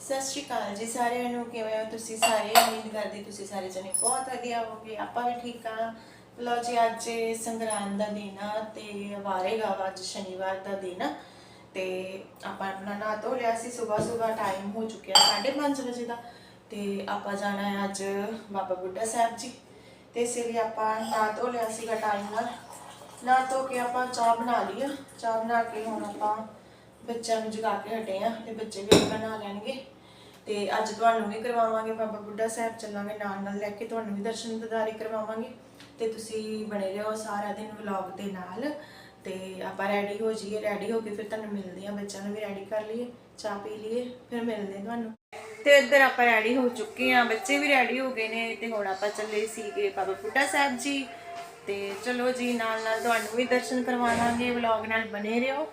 ਸਤਿ ਸ਼੍ਰੀ ਅਕਾਲ ਜੀ ਸਾਰਿਆਂ ਨੂੰ, ਕਿਵੇਂ ਹੋ ਤੁਸੀਂ ਸਾਰੇ? ਉਮੀਦ ਕਰਦੀ ਤੁਸੀਂ ਸਾਰੇ ਜਣੇ ਬਹੁਤ ਵਧੀਆ ਹੋਵੋਗੇ। ਆਪਾਂ ਵੀ ਠੀਕ ਆ। ਲੋ ਜੀ, ਅੱਜ ਸੰਗਰਾਂਦ ਦਾ ਦਿਨ ਆ ਤੇ ਵਾਰੇਗਾ ਅੱਜ ਸ਼ਨੀਵਾਰ ਦਾ ਦਿਨ। ਆ ਤੇ ਆਪਾਂ ਆਪਣਾ ਨਹਾ ਧੋ ਲਿਆ ਸੀ ਸਵੇਰ ਸਵੇਰ ਟਾਈਮ ਹੋ ਚੁੱਕਿਆ 5:30 ਵਜੇ ਦਾ। ਤੇ ਆਪਾਂ ਜਾਣਾ ਹੈ ਅੱਜ ਬਾਬਾ ਬੁੱਢਾ ਸਾਹਿਬ ਜੀ। ਤੇ ਇਸ ਲਈ ਆਪਾਂ ਨਹਾ ਧੋ ਲਿਆ ਸੀਗਾ ਟਾਈਮ ਨਾਲ। ਨਹਾ ਧੋ ਕੇ ਆਪਾਂ ਚਾਹ ਬਣਾ ਲਈ ਆ। ਚਾਹ ਬਣਾ ਕੇ ਹੁਣ ਆਪਾਂ ਬੱਚਿਆਂ ਨੂੰ ਜਗਾ ਕੇ ਹਟੇ ਆ ਤੇ ਬੱਚੇ ਵੀ ਬਣਾ ਲੈਣਗੇ। ਤੇ ਅੱਜ ਤੁਹਾਨੂੰ ਵੀ ਕਰਵਾਵਾਂਗੇ ਬਾਬਾ ਬੁੱਢਾ ਸਾਹਿਬ, ਚੱਲਾਂਗੇ ਨਾਲ ਨਾਲ ਲੈ ਕੇ ਤੁਹਾਨੂੰ ਵੀ ਦਰਸ਼ਨ ਦਿਦਾਰੇ ਕਰਵਾਵਾਂਗੇ। ਤੇ ਤੁਸੀਂ ਬਣੇ ਰਹੋ ਸਾਰਾ ਦਿਨ ਵਲੌਗ ਦੇ ਨਾਲ। ਤੇ ਆਪਾਂ ਰੈਡੀ ਹੋ ਜਾਈਏ ਰੈਡੀ ਹੋ ਕੇ ਫਿਰ ਤੁਹਾਨੂੰ ਮਿਲਦੇ ਆ ਬੱਚਿਆਂ ਨੂੰ ਵੀ ਰੈਡੀ ਕਰ ਲਈਏ, ਚਾਹ ਪੀ ਲਈਏ, ਫਿਰ ਮਿਲਦੇ ਤੁਹਾਨੂੰ। ਤੇ ਇੱਧਰ ਆਪਾਂ ਰੈਡੀ ਹੋ ਚੁੱਕੇ ਆ ਬੱਚੇ ਵੀ ਰੈਡੀ ਹੋ ਗਏ ਨੇ ਤੇ ਹੁਣ ਆਪਾਂ ਚੱਲੇ ਸੀਗੇ ਬਾਬਾ ਬੁੱਢਾ ਸਾਹਿਬ ਜੀ। ਤੇ ਚਲੋ ਜੀ, ਨਾਲ ਨਾਲ ਤੁਹਾਨੂੰ ਵੀ ਦਰਸ਼ਨ ਕਰਵਾਵਾਂਗੇ, ਵਲੌਗ ਨਾਲ ਬਨੇ ਰਹੋ।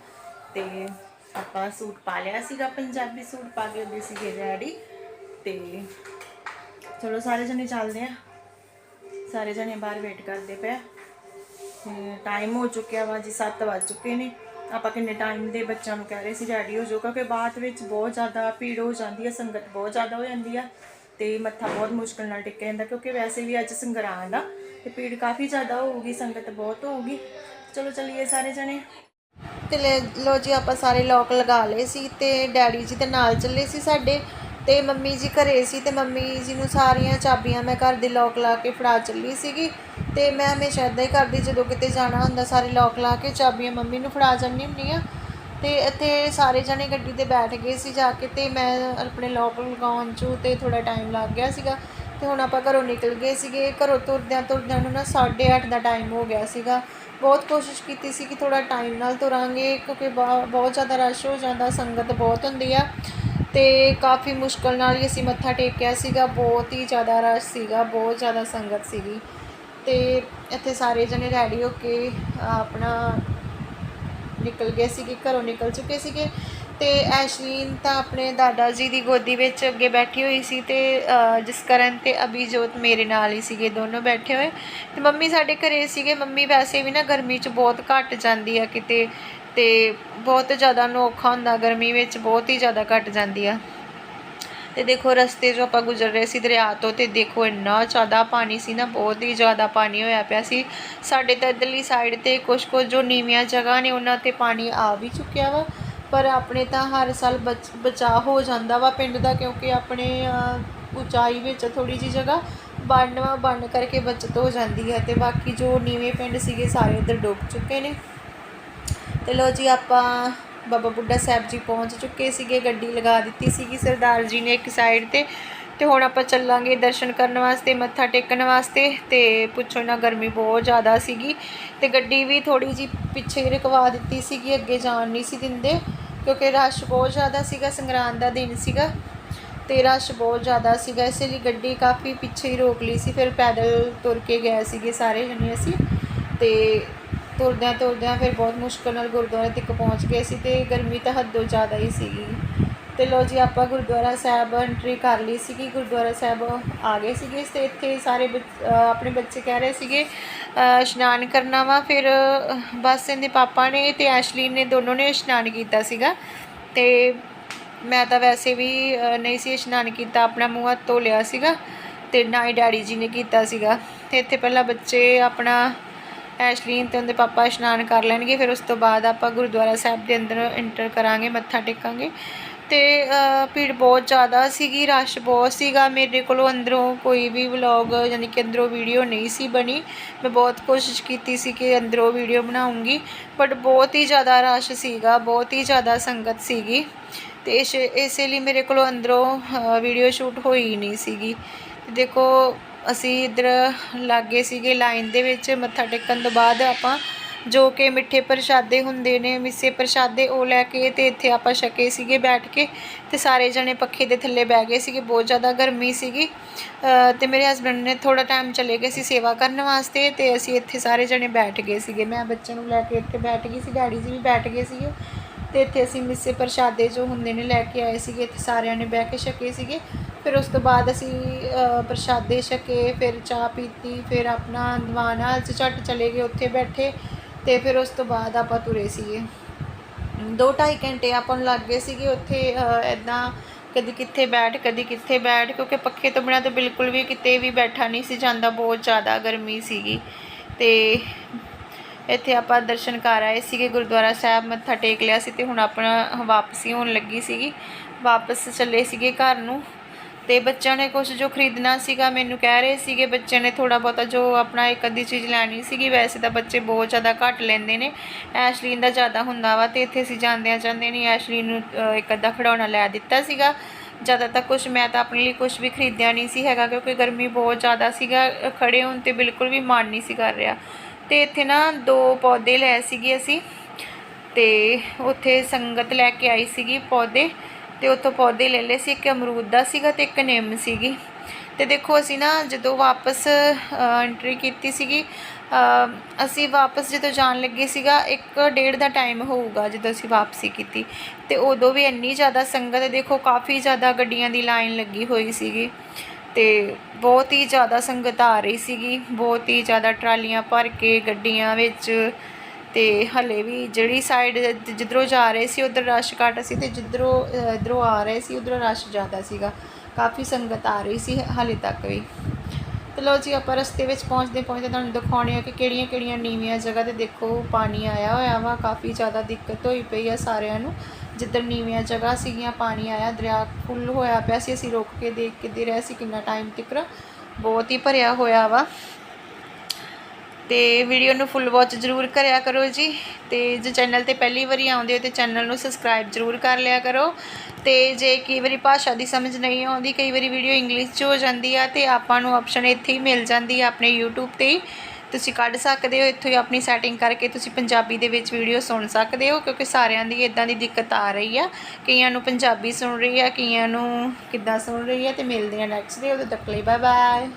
ਤੇ ਆਪਾਂ ਸੂਟ ਪਾ ਲਿਆ ਸੀਗਾ, ਪੰਜਾਬੀ ਸੂਟ ਪਾ ਕੇ ਉਹਦੇ ਸੀਗੇ ਰੈਡੀ ਤੇ ਚਲੋ ਸਾਰੇ ਜਣੇ ਚੱਲਦੇ ਆ। ਸਾਰੇ ਜਣੇ ਬਾਹਰ ਵੇਟ ਕਰਦੇ ਪਏ ਟਾਈਮ ਹੋ ਚੁੱਕਿਆ ਵਾ ਜੀ 7 ਵੱਜ ਚੁੱਕੇ ਨੇ। ਆਪਾਂ ਕਿੰਨੇ ਟਾਈਮ ਦੇ ਬੱਚਿਆਂ ਨੂੰ ਕਹਿ ਰਹੇ ਸੀ ਰੈਡੀ ਹੋ ਜਾਓ, ਕਿਉਂਕਿ ਬਾਅਦ ਵਿੱਚ ਬਹੁਤ ਜ਼ਿਆਦਾ ਭੀੜ ਹੋ ਜਾਂਦੀ ਹੈ ਸੰਗਤ ਬਹੁਤ ਜ਼ਿਆਦਾ ਹੋ ਜਾਂਦੀ ਆ। ਤੇ ਮੱਥਾ ਬਹੁਤ ਮੁਸ਼ਕਲ ਨਾਲ ਟਿਕਿਆ ਜਾਂਦਾ, ਕਿਉਂਕਿ ਵੈਸੇ ਵੀ ਅੱਜ ਸੰਗਰਾਂਦ ਦਾ ਤੇ ਭੀੜ ਕਾਫੀ ਜ਼ਿਆਦਾ ਹੋਊਗੀ, ਸੰਗਤ ਬਹੁਤ ਹੋਊਗੀ। ਚਲੋ ਚੱਲੀਏ ਸਾਰੇ ਜਣੇ। ਤੇ ਲੈ ਲੋ ਜੀ ਆਪਾਂ ਸਾਰੇ ਲੋਕ ਲਗਾ ਲਏ ਸੀ ਤੇ ਡੈਡੀ ਜੀ ਦੇ ਨਾਲ ਚੱਲੇ ਸੀ ਸਾਡੇ ਤੇ ਮੰਮੀ ਜੀ ਘਰੇ ਸੀ ਤੇ ਮੰਮੀ ਜੀ ਨੂੰ ਸਾਰੀਆਂ ਚਾਬੀਆਂ ਮੈਂ ਘਰ ਦੇ ਲੋਕ ਲਾ ਕੇ ਫੜਾ ਚੱਲੀ ਸੀਗੀ ਤੇ ਮੈਂ ਹਮੇਸ਼ਾ ਇਦਾਂ ਹੀ ਕਰਦੀ ਜਦੋਂ ਕਿਤੇ ਜਾਣਾ ਹੁੰਦਾ ਸਾਰੇ ਲੋਕ ਲਾ ਕੇ ਚਾਬੀਆਂ ਮੰਮੀ ਨੂੰ ਫੜਾ ਜਾਂਦੀ ਹੁੰਦੀ ਆ ਤੇ ਇੱਥੇ ਸਾਰੇ ਜਣੇ ਗੱਡੀ ਤੇ ਬੈਠ ਗਏ ਸੀ ਜਾ ਕੇ ਤੇ ਮੈਂ ਆਪਣੇ ਲੋਕ ਲਗਾਉਣ 'ਚ ਤੇ ਥੋੜਾ ਟਾਈਮ ਲੱਗ ਗਿਆ ਸੀਗਾ ਤੇ ਹੁਣ ਆਪਾਂ ਘਰੋਂ ਨਿਕਲ ਗਏ ਸੀਗੇ। ਘਰੋਂ ਤੁਰਦਿਆਂ ਤੁਰਦਿਆਂ ਨੂੰ ਨਾ 8:30 ਦਾ ਟਾਈਮ ਹੋ ਗਿਆ ਸੀਗਾ। ਬਹੁਤ ਕੋਸ਼ਿਸ਼ ਕੀਤੀ ਸੀ ਕਿ ਥੋੜਾ ਟਾਈਮ ਨਾਲ ਤੁਰਾਂਗੇ, ਕਿਉਂਕਿ ਬਾ- ਬਹੁਤ ਜ਼ਿਆਦਾ ਰਸ਼ ਹੋ ਜਾਂਦਾ, ਸੰਗਤ ਬਹੁਤ ਹੁੰਦੀ ਆ ਤੇ ਕਾਫੀ ਮੁਸ਼ਕਲ ਨਾਲ ਹੀ ਅਸੀਂ ਮੱਥਾ ਟੇਕਿਆ ਸੀਗਾ, ਬਹੁਤ ਹੀ ਜ਼ਿਆਦਾ ਰਸ਼ ਸੀਗਾ, ਬਹੁਤ ਜ਼ਿਆਦਾ ਸੰਗਤ ਸੀਗੀ ਤੇ ਇੱਥੇ ਸਾਰੇ ਜਣੇ ਰੈਡੀ ਹੋ ਕੇ ਆਪਣਾ ਨਿਕਲ ਗਏ ਸੀਗੇ, ਘਰੋਂ ਨਿਕਲ ਚੁੱਕੇ ਸੀਗੇ ਅਤੇ ਐਸ਼ਲੀਨ ਤਾਂ ਆਪਣੇ ਦਾਦਾ ਜੀ ਦੀ ਗੋਦੀ ਵਿੱਚ ਅੱਗੇ ਬੈਠੀ ਹੋਈ ਸੀ ਅਤੇ ਅ, ਜਸਕਰਨ ਤੇ ਅਭਿਜੋਤ ਮੇਰੇ ਨਾਲ ਹੀ ਸੀਗੇ ਦੋਨੋਂ ਬੈਠੇ ਹੋਏ। ਅਤੇ ਮੰਮੀ ਸਾਡੇ ਘਰੇ ਸੀਗੇ ਮੰਮੀ ਵੈਸੇ ਵੀ ਨਾ ਗਰਮੀ 'ਚ ਬਹੁਤ ਘੱਟ ਜਾਂਦੀ ਆ ਕਿਤੇ ਅਤੇ ਬਹੁਤ ਜ਼ਿਆਦਾ ਨੂੰ ਹੁੰਦਾ ਗਰਮੀ ਵਿੱਚ ਬਹੁਤ ਹੀ ਜ਼ਿਆਦਾ ਘੱਟ ਜਾਂਦੀ ਆ। ਤੇ ਦੇਖੋ ਰਸਤੇ 'ਚੋਂ ਆਪਾਂ ਗੁਜ਼ਰ ਰਹੇ ਸੀ ਦਰਿਆ ਤੋਂ ਤੇ ਦੇਖੋ ਇੰਨਾ ਜ਼ਿਆਦਾ ਪਾਣੀ ਸੀ ਨਾ ਬਹੁਤ ਹੀ ਜ਼ਿਆਦਾ ਪਾਣੀ ਹੋਇਆ ਪਿਆ ਸੀ। ਸਾਡੇ ਤਾਂ ਇੱਧਰਲੀ ਸਾਈਡ ਤੇ ਕੁਝ ਕੁਝ ਜੋ ਨੀਵੀਆਂ ਜਗ੍ਹਾ ਨੇ ਉਹਨਾਂ ਤੇ ਪਾਣੀ ਆ ਵੀ ਚੁੱਕਿਆ ਵਾ। ਪਰ ਆਪਣੇ ਤਾਂ ਹਰ ਸਾਲ ਬਚ, ਬਚਾਅ ਹੋ ਜਾਂਦਾ ਵਾ ਪਿੰਡ ਦਾ ਕਿਉਂਕਿ ਆਪਣੇ ਉਚਾਈ ਵਿੱਚ ਥੋੜੀ ਜੀ ਜਗ੍ਹਾ ਬੰਨ ਵਾ ਬੰਨ ਕਰਕੇ ਬਚਤ ਹੋ ਜਾਂਦੀ ਹੈ ਤੇ ਬਾਕੀ ਜੋ ਨੀਵੇਂ ਪਿੰਡ ਸੀਗੇ ਸਾਰੇ ਇੱਧਰ ਡੁੱਬ ਚੁੱਕੇ ਨੇ। ਤੇ ਲੋ ਜੀ, ਆਪਾਂ ਬਾਬਾ ਬੁੱਢਾ ਸਾਹਿਬ ਜੀ ਪਹੁੰਚ ਚੁੱਕੇ ਸੀਗੇ, ਗੱਡੀ ਲਗਾ ਦਿੱਤੀ ਸੀਗੀ ਸਰਦਾਰ ਜੀ ਨੇ ਇੱਕ ਸਾਈਡ ਤੇ। ਤੇ ਹੁਣ ਆਪਾਂ ਚੱਲਾਂਗੇ ਦਰਸ਼ਨ ਕਰਨ ਵਾਸਤੇ, ਮੱਥਾ ਟੇਕਣ ਵਾਸਤੇ ਤੇ ਪੁੱਛੋ ਨਾ ਗਰਮੀ ਬਹੁਤ ਜ਼ਿਆਦਾ ਸੀਗੀ ਤੇ ਗੱਡੀ ਵੀ ਥੋੜੀ ਜੀ ਪਿੱਛੇ ਹੀ ਰਕਵਾ ਦਿੱਤੀ ਸੀਗੀ, ਅੱਗੇ ਜਾਣ ਨਹੀਂ ਸੀ ਦਿੰਦੇ ਕਿਉਂਕਿ ਰਸ਼ ਬਹੁਤ ਜ਼ਿਆਦਾ ਸੀਗਾ, ਸੰਗਰਾਂਦ ਦਾ ਦਿਨ ਸੀਗਾ ਤੇ ਰਸ਼ ਬਹੁਤ ਜ਼ਿਆਦਾ ਸੀਗਾ, ਇਸ ਲਈ ਗੱਡੀ ਕਾਫੀ ਪਿੱਛੇ ਹੀ ਰੋਕ ਲਈ ਸੀ, ਫਿਰ ਪੈਦਲ ਤੁਰ ਕੇ ਗਏ ਸੀਗੇ ਸਾਰੇ ਜਣੇ ਅਸੀਂ ਤੇ ਤੁਰਦਿਆਂ ਤੁਰਦਿਆਂ ਫਿਰ ਬਹੁਤ ਮੁਸ਼ਕਲ ਨਾਲ ਗੁਰਦੁਆਰੇ ਤੱਕ ਪਹੁੰਚ ਗਏ ਸੀ ਤੇ ਗਰਮੀ ਤਾਂ ਹੱਦੋਂ ਜ਼ਿਆਦਾ ਹੀ ਸੀਗੀ। ਤੇ ਲੋ ਜੀ, ਆਪਾਂ ਗੁਰਦੁਆਰਾ ਸਾਹਿਬ ਐਂਟਰੀ ਕਰ ਲਈ ਸੀਗੀ। ਗੁਰਦੁਆਰਾ ਸਾਹਿਬ ਆ ਗਏ ਸੀਗੇ ਤੇ। ਇੱਥੇ ਸਾਰੇ ਬੱਚ- ਆਪਣੇ ਬੱਚੇ ਕਹਿ ਰਹੇ ਸੀਗੇ ਇਸ਼ਨਾਨ ਕਰਨਾ ਵਾ। ਫਿਰ ਬਸ ਇਹਦੇ ਪਾਪਾ ਨੇ ਤੇ ਐਸ਼ਲੀਨ ਨੇ ਦੋਨੋਂ ਨੇ ਇਸ਼ਨਾਨ ਕੀਤਾ ਸੀਗਾ। ਤੇ ਮੈਂ ਤਾਂ ਵੈਸੇ ਵੀ ਨਹੀਂ ਸੀ ਇਸ਼ਨਾਨ ਕੀਤਾ, ਆਪਣਾ ਮੂੰਹ ਹੱਥ ਧੋ ਲਿਆ ਸੀਗਾ ਤੇ ਨਾ ਹੀ ਡੈਡੀ ਜੀ ਨੇ ਕੀਤਾ ਸੀਗਾ। ਤੇ ਇੱਥੇ ਪਹਿਲਾਂ ਬੱਚੇ ਆਪਣਾ ਐਸ਼ਲੀਨ ਤੇ ਉਹਦੇ ਪਾਪਾ ਇਸ਼ਨਾਨ ਕਰ ਲੈਣਗੇ। ਫਿਰ ਉਸ ਤੋਂ ਬਾਅਦ ਆਪਾਂ ਗੁਰਦੁਆਰਾ ਸਾਹਿਬ ਦੇ ਅੰਦਰ ਐਂਟਰ ਕਰਾਂਗੇ, ਮੱਥਾ ਟੇਕਾਂਗੇ। ਤੇ ਭੀੜ ਬਹੁਤ ਜ਼ਿਆਦਾ ਸੀਗੀ, ਰਸ਼ ਬਹੁਤ ਸੀਗਾ। ਮੇਰੇ ਕੋਲੋਂ ਅੰਦਰੋਂ ਕੋਈ ਵੀ ਵਲੌਗ, ਯਾਨੀ ਕਿ ਅੰਦਰੋਂ ਵੀਡੀਓ ਨਹੀਂ ਸੀ ਬਣੀ। ਮੈਂ ਬਹੁਤ ਕੋਸ਼ਿਸ਼ ਕੀਤੀ ਸੀ ਕਿ ਅੰਦਰੋਂ ਵੀਡੀਓ ਬਣਾਉਂਗੀ, ਬਟ ਬਹੁਤ ਹੀ ਜ਼ਿਆਦਾ ਰਸ਼ ਸੀਗਾ, ਬਹੁਤ ਹੀ ਜ਼ਿਆਦਾ ਸੰਗਤ ਸੀਗੀ। ਤੇ ਇਸ, ਇਸੇ ਲਈ ਮੇਰੇ ਕੋਲੋਂ ਅੰਦਰੋਂ ਵੀਡੀਓ ਸ਼ੂਟ ਹੋਈ ਨਹੀਂ ਸੀਗੀ। ਦੇਖੋ, ਅਸੀਂ ਇੱਧਰ ਲਾਗੇ ਸੀਗੇ, ਲਾਈਨ ਦੇ ਵਿੱਚ, ਮੱਥਾ ਟੇਕਣ ਤੋਂ ਬਾਅਦ ਆਪਾਂ ਜੋ ਕਿ ਮਿੱਠੇ ਪ੍ਰਸ਼ਾਦੇ ਹੁੰਦੇ ਨੇ ਮਿੱਸੇ ਪ੍ਰਸ਼ਾਦੇ ਉਹ ਲੈ ਕੇ ਤੇ ਇੱਥੇ ਆਪਾਂ ਛਕੇ ਸੀਗੇ ਬੈਠ ਕੇ ਤੇ ਸਾਰੇ ਜਣੇ ਪੱਖੇ ਦੇ ਥੱਲੇ ਬਹਿ ਗਏ ਸੀਗੇ ਬਹੁਤ ਜ਼ਿਆਦਾ ਗਰਮੀ ਸੀਗੀ। ਅ, ਤੇ ਮੇਰੇ ਹਸਬੰਡ ਨੇ ਥੋੜਾ ਟਾਈਮ ਚਲੇ ਗਏ ਸੀ ਸੇਵਾ ਕਰਨ ਵਾਸਤੇ ਤੇ ਅਸੀਂ ਇੱਥੇ ਸਾਰੇ ਜਣੇ ਬੈਠ ਗਏ ਸੀਗੇ। ਮੈਂ ਬੱਚਿਆਂ ਨੂੰ ਲੈ ਕੇ ਇੱਥੇ ਬੈਠ ਗਈ ਸੀ ਡੈਡੀ ਜੀ ਵੀ ਬੈਠ ਗਏ ਸੀਗੇ ਤੇ ਇੱਥੇ ਅਸੀਂ ਮਿੱਸੇ ਪ੍ਰਸ਼ਾਦੇ ਜੋ ਹੁੰਦੇ ਨੇ ਲੈ ਕੇ ਆਏ ਸੀਗੇ ਇੱਥੇ ਸਾਰਿਆਂ ਨੇ ਬਹਿ ਕੇ ਛਕੇ ਸੀਗੇ। ਫਿਰ ਉਸ ਤੋਂ ਬਾਅਦ ਅਸੀਂ ਪ੍ਰਸ਼ਾਦੇ ਛਕੇ ਫਿਰ ਚਾਹ ਪੀਤੀ ਫਿਰ ਆਪਣਾ ਦੀਵਾਨ ਹਾਲ 'ਚ ਝੱਟ ਚਲੇ ਗਏ ਉੱਥੇ ਬੈਠੇ। ਤੇ ਫਿਰ ਉਸ ਤੋਂ ਬਾਅਦ ਆਪਾਂ ਤੁਰੇ ਸੀਗੇ। ਦੋ ਢਾਈ ਘੰਟੇ ਆਪਾਂ ਨੂੰ ਲੱਗ ਗਏ ਸੀਗੇ ਉੱਥੇ ਇਦਾਂ ਕਦੀ ਕਿੱਥੇ ਬੈਠ, ਕਦੀ ਕਿੱਥੇ ਬੈਠ, ਕਿਉਂਕਿ ਪੱਖੇ ਤੋਂ ਬਿਨਾਂ ਤਾਂ ਬਿਲਕੁਲ ਵੀ ਕਿਤੇ ਵੀ ਬੈਠਾ ਨਹੀਂ ਸੀ ਜਾਂਦਾ, ਬਹੁਤ ਜ਼ਿਆਦਾ ਗਰਮੀ ਸੀਗੀ। ਤੇ ਇੱਥੇ ਆਪਾਂ ਦਰਸ਼ਨ ਕਰ ਆਏ ਸੀਗੇ, ਗੁਰਦੁਆਰਾ ਸਾਹਿਬ ਮੱਥਾ ਟੇਕ ਲਿਆ ਸੀ ਤੇ ਹੁਣ ਆਪਣਾ ਵਾਪਸੀ ਹੋਣ ਲੱਗੀ ਸੀਗੀ। ਵਾਪਸ ਚੱਲੇ ਸੀਗੇ ਘਰ ਨੂੰ। ਤੇ ਬੱਚਿਆਂ ਨੇ ਕੁਝ ਜੋ ਖਰੀਦਣਾ ਸੀਗਾ ਮੈਨੂੰ ਕਹਿ ਰਹੇ ਸੀਗੇ ਬੱਚਿਆਂ ਨੇ ਥੋੜਾ ਬਹੁਤਾ ਜੋ ਆਪਣਾ ਇੱਕ ਅੱਧੀ ਚੀਜ਼ ਲੈਣੀ ਸੀਗੀ ਵੈਸੇ ਤਾਂ ਬੱਚੇ ਬਹੁਤ ਜ਼ਿਆਦਾ ਘੱਟ ਲੈਂਦੇ ਨੇ। ਐਸ਼ਲੀਨ ਦਾ ਜ਼ਿਆਦਾ ਹੁੰਦਾ ਵਾ ਤੇ ਇੱਥੇ ਅਸੀਂ ਜਾਂਦਿਆਂ ਜਾਂਦੇ ਨੇ ਐਸ਼ਲੀਨ ਨੂੰ ਇੱਕ ਅੱਧਾ ਖਿਡੌਣਾ ਲੈ ਦਿੱਤਾ ਸੀਗਾ। ਜ਼ਿਆਦਾ ਤਾਂ ਕੁਝ ਮੈਂ ਤਾਂ ਆਪਣੇ ਲਈ ਕੁਝ ਵੀ ਖਰੀਦਿਆ ਨਹੀਂ ਸੀ ਹੈਗਾ ਕਿਉਂਕਿ ਗਰਮੀ ਬਹੁਤ ਜ਼ਿਆਦਾ ਸੀਗਾ ਅ, ਖੜੇ ਹੋਣ ਤੇ ਬਿਲਕੁਲ ਵੀ ਮਨ ਨਹੀਂ ਸੀ ਕਰ ਰਿਹਾ। ਤੇ ਇੱਥੇ ਨਾ ਦੋ ਪੌਦੇ ਲਏ ਸੀਗੇ ਅਸੀਂ ਤੇ ਉੱਥੇ ਸੰਗਤ ਲੈ ਕੇ ਆਈ ਸੀਗੀ ਪੌਦੇ। ਤੇ ਉੱਥੋਂ ਪੌਦੇ ਲੈ ਲਏ ਸੀ, ਇੱਕ ਅਮਰੂਦ ਦਾ ਸੀਗਾ ਤੇ ਇੱਕ ਨਿੰਮ ਸੀਗੀ। ਤੇ ਦੇਖੋ, ਅਸੀਂ ਨਾ ਜਦੋਂ ਵਾਪਸ ਐਂਟਰੀ ਕੀਤੀ ਸੀਗੀ ਅਸੀਂ ਵਾਪਸ ਜਦੋਂ ਜਾਣ ਲੱਗੇ ਸੀਗਾ, ਇੱਕ ਡੇਢ ਦਾ ਟਾਈਮ ਹੋਊਗਾ ਜਦੋਂ ਅਸੀਂ ਵਾਪਸੀ ਕੀਤੀ। ਤੇ ਉਦੋਂ ਵੀ ਇੰਨੀ ਜ਼ਿਆਦਾ ਸੰਗਤ, ਦੇਖੋ, ਕਾਫੀ ਜ਼ਿਆਦਾ ਗੱਡੀਆਂ ਦੀ ਲਾਈਨ ਲੱਗੀ ਹੋਈ ਸੀਗੀ। ਤੇ ਬਹੁਤ ਹੀ ਜ਼ਿਆਦਾ ਸੰਗਤ ਆ ਰਹੀ ਸੀਗੀ, ਬਹੁਤ ਹੀ ਜ਼ਿਆਦਾ ਟਰਾਲੀਆਂ ਭਰ ਕੇ ਗੱਡੀਆਂ ਵਿੱਚ ਤੇ ਹਲੇ ਵੀ ਜਿਹੜੀ ਸਾਈਡ ਜਿੱਧਰੋਂ ਜਾ ਰਹੇ ਸੀ ਉਧਰ ਰਸ਼ ਘੱਟ ਸੀ ਤੇ ਜਿੱਧਰੋਂ ਅ, ਇੱਧਰੋਂ ਆ ਰਹੇ ਸੀ ਉਧਰ ਰਸ਼ ਜ਼ਿਆਦਾ ਸੀਗਾ। ਕਾਫੀ ਸੰਗਤ ਆ ਰਹੀ ਸੀ ਹਲੇ ਤੱਕ ਵੀ। ਤੇ ਲੋ ਜੀ ਆਪਾਂ ਰਸਤੇ ਵਿੱਚ ਪਹੁੰਚਦੇ ਪਹੁੰਚਦੇ ਤੁਹਾਨੂੰ ਦਿਖਾਉਣੇ ਆ ਕਿ ਕਿਹੜੀਆਂ ਕਿਹੜੀਆਂ ਨੀਵੀਆਂ ਜਗ੍ਹਾ ਤੇ ਦੇਖੋ ਪਾਣੀ ਆਇਆ ਹੋਇਆ ਵਾ ਕਾਫੀ ਜ਼ਿਆਦਾ ਦਿੱਕਤ ਹੋਈ ਪਈ ਆ ਸਾਰਿਆਂ ਨੂੰ। ਜਿੱਧਰ ਨੀਵੀਆਂ ਜਗ੍ਹਾ ਸੀਗੀਆਂ ਪਾਣੀ ਆਇਆ ਦਰਿਆ ਫੁੱਲ ਹੋਇਆ ਪਿਆ ਸੀ ਅਸੀਂ ਰੁਕ ਕੇ ਦੇਖ ਕੇ ਦੇ ਰਹੇ ਸੀ ਕਿੰਨਾ ਟਾਈਮ ਤੱਕ ਬਹੁਤ ਹੀ ਭਰਿਆ ਹੋਇਆ ਵਾ। ਤੇ ਵੀਡੀਓ ਨੂੰ ਫੁੱਲ ਵਾਚ ਜ਼ਰੂਰ ਕਰਿਆ ਕਰੋ ਜੀ। ਤੇ ਜੇ ਚੈਨਲ ਤੇ ਪਹਿਲੀ ਵਾਰੀ ਆਉਂਦੇ ਹੋ ਤੇ ਚੈਨਲ ਨੂੰ ਸਬਸਕ੍ਰਾਈਬ ਜ਼ਰੂਰ ਕਰ ਲਿਆ ਕਰੋ। ਤੇ ਜੇ ਕਈ ਵਾਰੀ ਭਾਸ਼ਾ ਦੀ ਸਮਝ ਨਹੀਂ ਆਉਂਦੀ, ਕਈ ਵਾਰੀ ਵੀਡੀਓ ਇੰਗਲਿਸ਼ 'ਚ ਹੋ ਜਾਂਦੀ ਆ ਤੇ ਆਪਾਂ ਨੂੰ ਆਪਸ਼ਨ ਇੱਥੇ ਹੀ ਮਿਲ ਜਾਂਦੀ ਆ ਆਪਣੇ YouTube ਤੇ ਹੀ। ਤੁਸੀਂ ਕੱਢ ਸਕਦੇ ਹੋ, ਇੱਥੋਂ ਹੀ ਆਪਣੀ ਸੈਟਿੰਗ ਕਰਕੇ ਤੁਸੀਂ ਪੰਜਾਬੀ ਦੇ ਵਿੱਚ ਵੀਡੀਓ ਸੁਣ ਸਕਦੇ ਹੋ, ਕਿਉਂਕਿ ਸਾਰਿਆਂ ਦੀ ਇਦਾਂ ਦੀ ਦਿੱਕਤ ਆ ਰਹੀ ਆ। ਕਈਆਂ ਨੂੰ ਪੰਜਾਬੀ ਸੁਣ ਰਹੀ ਆ, ਕਈਆਂ ਨੂੰ ਕਿੱਦਾਂ ਸੁਣ ਰਹੀ ਆ ਤੇ ਮਿਲਦੇ ਆ ਨੈਕਸਟ ਦੇ, ਉਦੋਂ ਤੱਕ ਲਈ ਬਾਏ ਬਾਏ